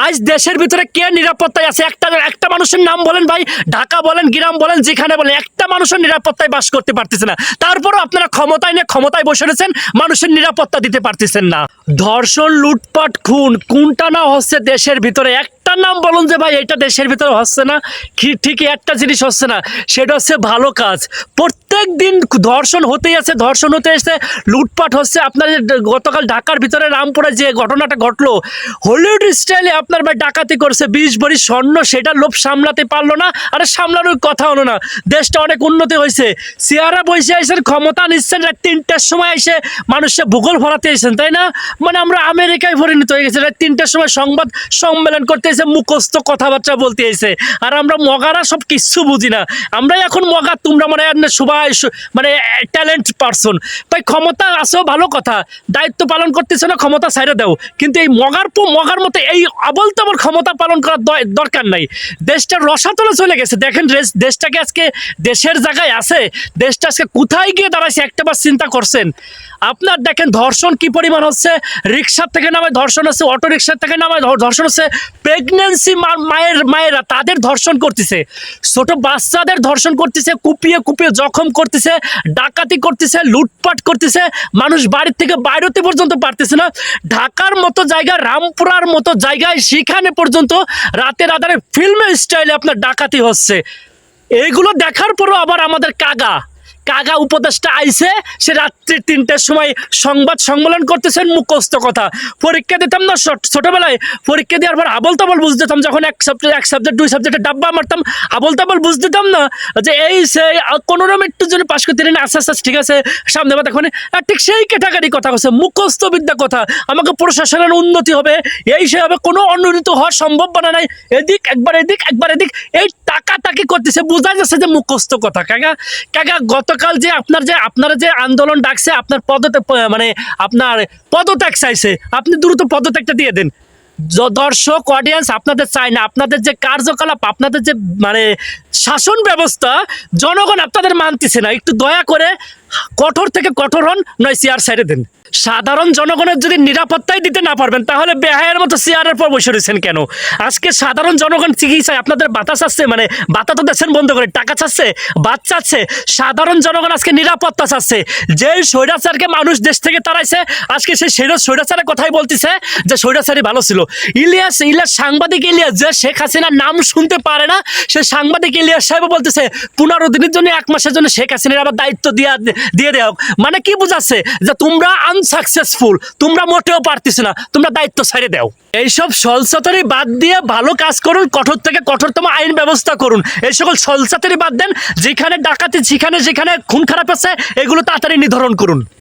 আজ দেশের ভিতরে কে নিরাপত্তায় আছে? একটা একটা মানুষের নাম বলেন ভাই, ঢাকা বলেন, গ্রাম বলেন, যেখানে বলেন, একটা মানুষের নিরাপত্তায় বাস করতে পারতেছে না। তারপরও আপনারা ক্ষমতায় নিয়ে ক্ষমতায় বসে রয়েছেন, মানুষের নিরাপত্তা দিতে পারতেছেন না। ধর্ষণ, লুটপাট, খুন, কোনটা না হচ্ছে দেশের ভিতরে? একটা নাম বলুন যে ভাই, এটা দেশের ভিতরে হচ্ছে না, কি ঠিকই একটা জিনিস হচ্ছে না, সেটা হচ্ছে ভালো কাজ। প্রত্যেক দিন ধর্ষণ হতেই আছে, ধর্ষণ হতে এসে লুটপাট হচ্ছে। আপনার গতকাল ঢাকার ভিতরে রামপুরে যে ঘটনাটা ঘটলো, হলিউড স্টাইলে আপনার ভাই ডাকাতি করছে বিশ ভরি স্বর্ণ সেটা লোভ সামলাতে পারল না। আরে সামলানোর কথা হলো না। দেশটা অনেক উন্নতি হয়েছে। চেয়ারা বসে আইসেন ক্ষমতা নিচ্ছেন, রাত তিনটার সময় এসে মানুষে ভূগোল ভরাতে এসেছেন, তাই না? মানে আমরা আমেরিকায় পরিণত হয়ে গেছি। রাত তিনটার সময় সংবাদ সম্মেলন করতে এসে মুখস্থ কথাবার্তা বলতে এসে। আর আমরা মগারা সব কিচ্ছু বুঝি না। আমরা এখন মগা, তোমরা মানে আর না সবাই সু- মানে ট্যালেন্ট পারসন তাই ক্ষমতা আছেও ভালো কথা। দায়িত্ব পালন করতেছে না, ক্ষমতা ছাইড়ে দাও। কিন্তু এই মগার পো মগার মতো এই আবল তাবল ক্ষমতা পালন করার দরকার নাই। দেশটা রসাতলে চলে গেছে। দেখেন দেশটাকে আজকে দেশের জায়গায় আছে। দেশটা আজকে কোথায় গিয়ে দাঁড়াইছে একটাবার চিন্তা করছেন। আপনার দেখেন ধর্ষণ কি পরিমাণ হচ্ছে? রিক্সার থেকে নামায় ধর্ষণ হচ্ছে অটো রিক্সার থেকে নামায় ধর- ধর্ষণ হচ্ছে। প্রেগনেন্সি মায়ের মায়েরা তাদের ধর্ষণ করতেছে। ছোট বাচ্চাদের ধর্ষণ করতেছে, কুপিয়ে কুপিয়ে জখম করতেছে, ডাকাতি করতেছে, লুটপাট করতেছে। মানুষ বাড়ির থেকে বাইরেতে পর্যন্ত পারতেছে না। ঢাকার মতো জায়গা, রামপুরার মতো জায়গায় সেখানে পর্যন্ত রাতের আধারে ফিল্মের স্টাইলে আপনার ডাকাতি হচ্ছে। এইগুলো দেখার পরও আবার আমাদের কাগা। কাগা উপদেষ্টা আইছে, সে রাত্রি তিনটের সময় সংবাদ সম্মেলন করতেছেন, মুখস্থ কথা। পরীক্ষা দিতাম না, ছোট- ছোটবেলায় পরীক্ষা দেওয়ার পর আবল তাবল বুঝ দিতাম যখন এক সাবজেক্ট এক সাবজেক্ট দুই সাবজেক্টে ডাব্বা মারতাম আবল তাবল বুঝ দিতাম না যে এই সেই কোনো রকম একটু জন্য পাশ করতে না আস্তে আস্তে ঠিক আছে, সামনে বা আর ঠিক সেই ক্যাটাগরি কথা হচ্ছে মুখস্থ বিদ্যা কথা। আমাকে প্রশাসনের উন্নতি হবে, এই সে হবে, কোনো অনুন্নত হওয়া সম্ভব বানা নাই। এদিক, একবার এদিক একবার এদিক, এই টাকা টাকি করতেছে, বোঝা যাচ্ছে যে মুখস্থ কথা। কাকা কাকা গতকাল যে আপনার যে আপনারা যে আন্দোলন ডাকছে, আপনার পদত্যাগ মানে আপনার পদত্যাগ চাইছে, আপনি দ্রুত পদত্যাগটা দিয়ে দেন। দর্শক অডিয়েন্স আপনাদের চাই না। আপনাদের যে কার্যকলাপ, আপনাদের যে মানে শাসন ব্যবস্থা, জনগণ আপনাদের মানতেছে না। একটু দয়া করে কঠোর থেকে কঠোর হন, নয় চেয়ার সাইডে দেন। সাধারণ জনগণের যদি নিরাপত্তাই দিতে না পারবেন, তাহলে বেহায়ের মতো চেয়ারের পর বসে রয়েছেন কেন? আজকে সাধারণ জনগণ চিকিৎসায় আপনাদের বাতাস আসছে মানে বাতা তো দেশেন বন্ধ করে, টাকা চাচ্ছে, বাদ চাচ্ছে, সাধারণ জনগণ আজকে নিরাপত্তা চাচ্ছে। যেই স্বৈরাচারকে মানুষ দেশ থেকে তাড়াইছে, আজকে সেই সেই স্বৈরাচারের কথাই বলতেছে যে স্বৈরাচারই ভালো ছিল। ইলিয়াস ইলিয়াস সাংবাদিক ইলিয়াস, যে শেখ হাসিনার নাম শুনতে পারে না, সে সাংবাদিক ইলিয়াস সাহেব বলতেছে পনেরো দিনের জন্য এক মাসের জন্য শেখ হাসিনার আবার দায়িত্ব দিয়া, দিয়ে দেওয়া মানে কি বুঝাচ্ছে? যে তোমরা আনসাকসেসফুল তোমরা মোটেও পারতিস না, তোমরা দায়িত্ব ছেড়ে দাও। এইসব সলসাতারি বাদ দিয়ে ভালো কাজ করুন, কঠোর থেকে কঠোরতম আইন ব্যবস্থা করুন। এই সকল সলসাতারি বাদ দেন, যেখানে ডাকাতি, যেখানে যেখানে খুন খারাপ আছে, এগুলো তাড়াতাড়ি নির্ধারণ করুন।